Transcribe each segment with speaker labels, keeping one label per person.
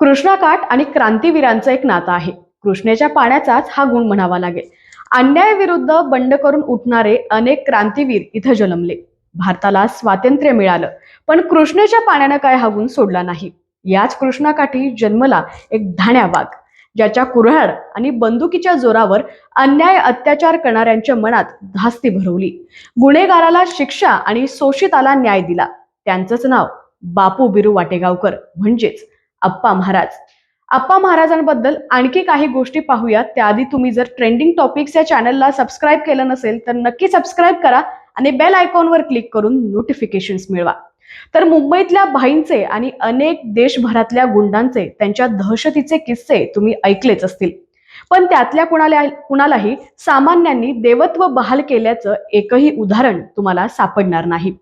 Speaker 1: कृष्णाकाठ आणि क्रांतीवीरांचं एक नातं आहे. कृष्णेच्या पाण्याचाच हा गुण म्हणावा लागेल. अन्यायाविरुद्ध बंड करून उठणारे अनेक क्रांतीवीर इथं जन्मले. भारताला स्वातंत्र्य मिळालं पण कृष्णेच्या पाण्यानं काय हा गुण सोडला नाही? याच कृष्णाकाठी जन्मला एक धाण्या वाघ ज्याच्या कुऱ्हाड आणि बंदुकीच्या जोरावर अन्याय अत्याचार करणाऱ्यांच्या मनात धास्ती भरवली. गुन्हेगाराला शिक्षा आणि शोषिताला न्याय दिला. त्यांचंच नाव बापू बिरू वाटेगावकर म्हणजेच अप्पा महाराज. अप्पा महाराजांबद्दल आणखी काही गोष्टी पाहूयात. त्याआधी तुम्ही जर ट्रेंडिंग टॉपिक्स या चॅनलला सबस्क्राईब केलं नसेल तर नक्की सबस्क्राईब करा आणि बेल आयकॉनवर क्लिक करून नोटिफिकेशन्स मिळवा. तर मुंबईतल्या भाईंचे आणि अनेक देशभरातल्या गुंडांचे त्यांच्या दहशतीचे किस्से तुम्ही ऐकलेच असतील. पण त्यातल्या कुणाला कुणालाही सामान्यांनी देवत्व बहाल केल्याचं एकही उदाहरण तुम्हाला सापडणार नाही.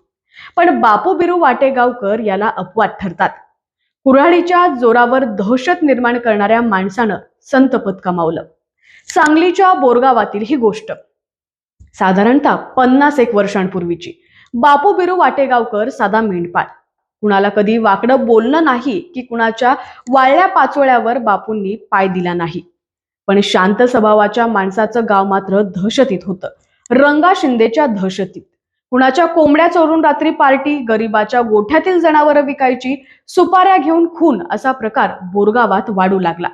Speaker 1: पण बापू बिरू वाटेगावकर याला अपवाद ठरतात. कुऱ्हाडीच्या जोरावर दहशत निर्माण करणाऱ्या माणसानं संतपद कमावलं. सांगलीच्या बोरगावातील ही गोष्ट. साधारणतः पन्नास एक वर्षांपूर्वीची. बापू बिरू वाटेगावकर साधा मेंढपाळ. कुणाला कधी वाकडं बोललं नाही की कुणाच्या वाळल्या पाचोळ्यावर बापूंनी पाय दिला नाही. पण शांत स्वभावाच्या माणसाचं गाव मात्र दहशतीत होतं. रंगा शिंदेच्या दहशतीत. कुणाच्या कोंबड्या चोरून रात्री पार्टी गरीबाच्या गोठ्यातील जनावरं विकायची सुपाऱ्या घेऊन खून असा प्रकार बोरगावात वाढू लागला.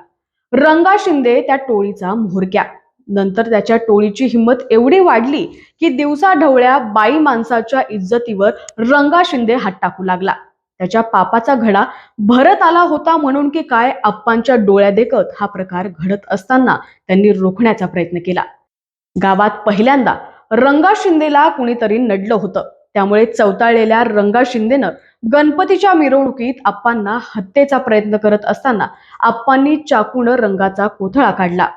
Speaker 1: रंगा शिंदे त्या टोळीचा म्होरक्या. नंतर त्याच्या टोळीची हिंमत एवढी वाढली की दिवसा ढवळ्या बाई माणसाच्या इज्जतीवर रंगा शिंदे हात टाकू लागला. त्याच्या पापाचा घडा भरत आला होता म्हणून की काय आप्पांच्या डोळ्या देखत हा प्रकार घडत असताना त्यांनी रोखण्याचा प्रयत्न केला. गावात पहिल्यांदा रंगा शिंदेला कुणीतरी नडलं होतं. त्यामुळे चवताळलेल्या रंगा शिंदेनं गणपतीच्या मिरवणुकीत आप्पांना हत्येचा प्रयत्न करत असताना आप्पांनी चाकून रंगाचा कोथळा काढला.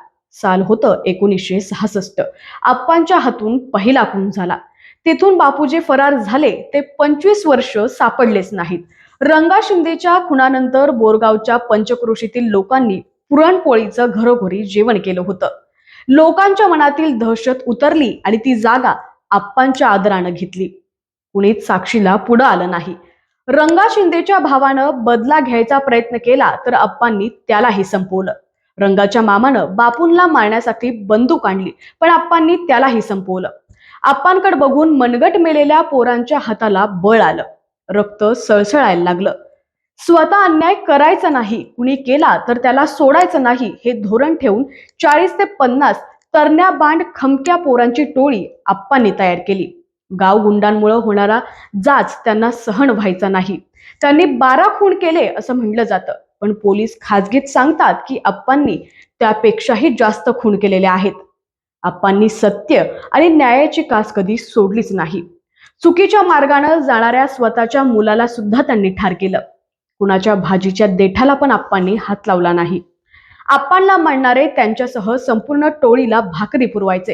Speaker 1: साल होतं एकोणीसशे सहासष्ट. आप्पांच्या हातून पहिला खून झाला. तिथून बापूजी फरार झाले ते पंचवीस वर्ष सापडलेच नाहीत. रंगा शिंदेच्या खुनानंतर बोरगावच्या पंचक्रोशीतील लोकांनी पुरणपोळीचं घरोघरी जेवण केलं होतं. लोकांच्या मनातील दहशत उतरली आणि ती जागा आप्पांच्या आदरानं घेतली. कुणीच साक्षीला पुढं आलं नाही. रंगा शिंदेच्या भावानं बदला घ्यायचा प्रयत्न केला तर आप्पांनी त्यालाही संपवलं. रंगाच्या मामानं बापूंला मारण्यासाठी बंदूक आणली पण आप्पांनी त्यालाही संपवलं. आप्पांकडे बघून मनगट मेलेल्या पोरांच्या हाताला बळ आलं. रक्त सळसळायला लागलं. स्वतः अन्याय करायचा नाही. कुणी केला तर त्याला सोडायचं नाही. हे धोरण ठेवून चाळीस ते पन्नास तरण्या बांड खमक्या पोरांची टोळी आप्पांनी तयार केली. गावगुंडांमुळे होणारा जाच त्यांना सहन व्हायचा नाही. त्यांनी बारा खून केले असं म्हटलं जातं. पण पोलीस खाजगीत सांगतात की आप्पांनी त्यापेक्षाही जास्त खून केलेले आहेत. आप्पांनी सत्य आणि न्यायाची कास कधी सोडलीच नाही. चुकीच्या मार्गानं जाणाऱ्या स्वतःच्या मुलाला सुद्धा त्यांनी ठार केलं. कुणाच्या भाजीच्या देठाला पण आप्पांनी हात लावला नाही. आप्पांना मांडणारे त्यांच्यासह संपूर्ण टोळीला भाकरी पुरवायचे.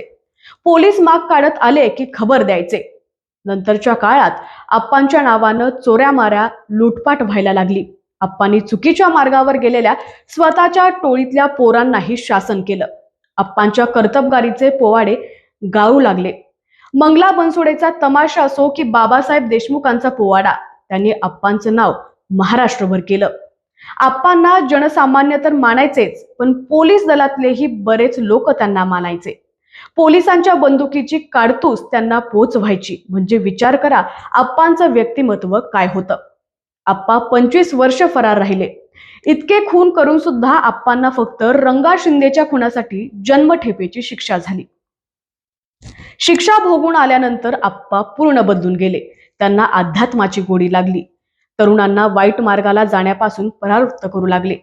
Speaker 1: पोलीस माग काढत आले की खबर द्यायचे. नंतरच्या काळात आप्पांच्या नावानं चोऱ्या माऱ्या लुटपाट व्हायला लागली. आप्पांनी चुकीच्या मार्गावर गेलेल्या स्वतःच्या टोळीतल्या पोरांनाही शासन केलं. आप्पांच्या कर्तबगारीचे पोवाडे गाळू लागले. मंगला बनसोडेचा तमाशा असो की बाबासाहेब देशमुखांचा पोवाडा त्यांनी आप्पांचं नाव महाराष्ट्रभर केलं. आप्पांना जनसामान्य तर मानायचेच पण पोलीस दलातलेही बरेच लोक त्यांना मानायचे. पोलिसांच्या बंदुकीची काडतूस त्यांना पोचवायची म्हणजे विचार करा आप्पांचं व्यक्तिमत्व काय होतं. आप्पा पंचवीस वर्ष फरार राहिले. इतके खून करून सुद्धा आप्पांना फक्त रंगा शिंदेच्या खुनासाठी जन्मठेपेची शिक्षा झाली. शिक्षा भोगून आल्यानंतर आप्पा पूर्ण बदलून गेले. त्यांना अध्यात्माची गोडी लागली. तरुणांना वाईट मार्गाला जाण्यापासून परावृत्त करू लागले.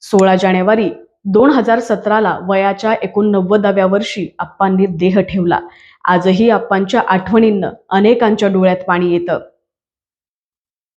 Speaker 1: सोळा जानेवारी दोन हजार सतराला वयाच्या एकोणनव्वदाव्या वर्षी आप्पांनी देह ठेवला. आजही आप्पांच्या आठवणींना अनेकांच्या डोळ्यात पाणी येतं.